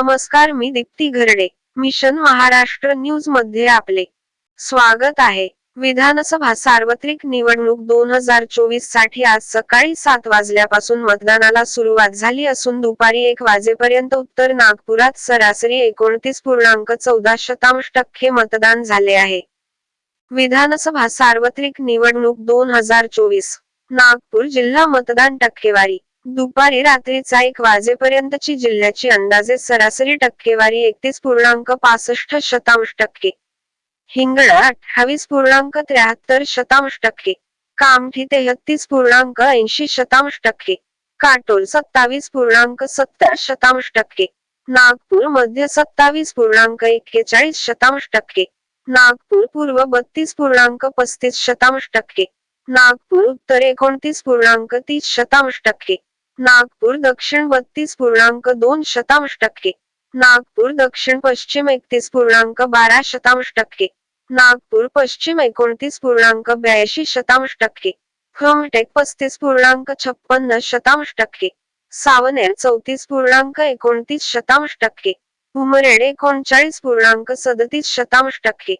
नमस्कार मी दीप्ती घरडे. मिशन महाराष्ट्र न्यूजमध्ये आपले स्वागत आहे. विधानसभा सार्वत्रिक निवडणूक दोन हजार चोवीससाठी आज सकाळी सात वाजल्यापासून मतदानाला सुरुवात झाली असून दुपारी एक वाजेपर्यंत उत्तर नागपुरात सरासरी एकोणतीस पूर्णांक चौदा शतांश टक्के मतदान झाले आहे. विधानसभा सार्वत्रिक निवडणूक दोन हजार चोवीस नागपूर जिल्हा मतदान टक्केवारी. दुपारी रात्रीचा एक वाजेपर्यंतची जिल्ह्याची अंदाजे सरासरी टक्केवारी एकतीस पूर्णांक पासष्ट शतांश टक्के. हिंगणा अठ्ठावीस पूर्णांक त्र्याहत्तर शतांश टक्के. कामठी तेहतीस पूर्णांक ऐंशी शतांश टक्के. काटोल सत्तावीस पूर्णांक सत्तर शतांश टक्के. नागपूर मध्य सत्तावीस पूर्णांक एक्केचाळीस शतांश टक्के. नागपूर पूर्व बत्तीस पूर्णांक पस्तीस शतांश टक्के. नागपूर उत्तर एकोणतीस पूर्णांक तीस शतांश टक्के. नागपूर दक्षिण बत्तीस पूर्णांक दोन शतांश टक्के. नागपूर दक्षिण पश्चिम एकतीस पूर्णांक बारा शतांश टक्के. नागपूर पश्चिम एकोणतीस पूर्णांक ब्याऐंशी शतांश टक्के. क्रमटेक पस्तीस पूर्णांक छप्पन्न शतांश टक्के. सावनेर चौतीस पूर्णांक एकोणतीस शतांश टक्के. उमरेड एकोणचाळीस पूर्णांक सदतीस शतांश टक्के.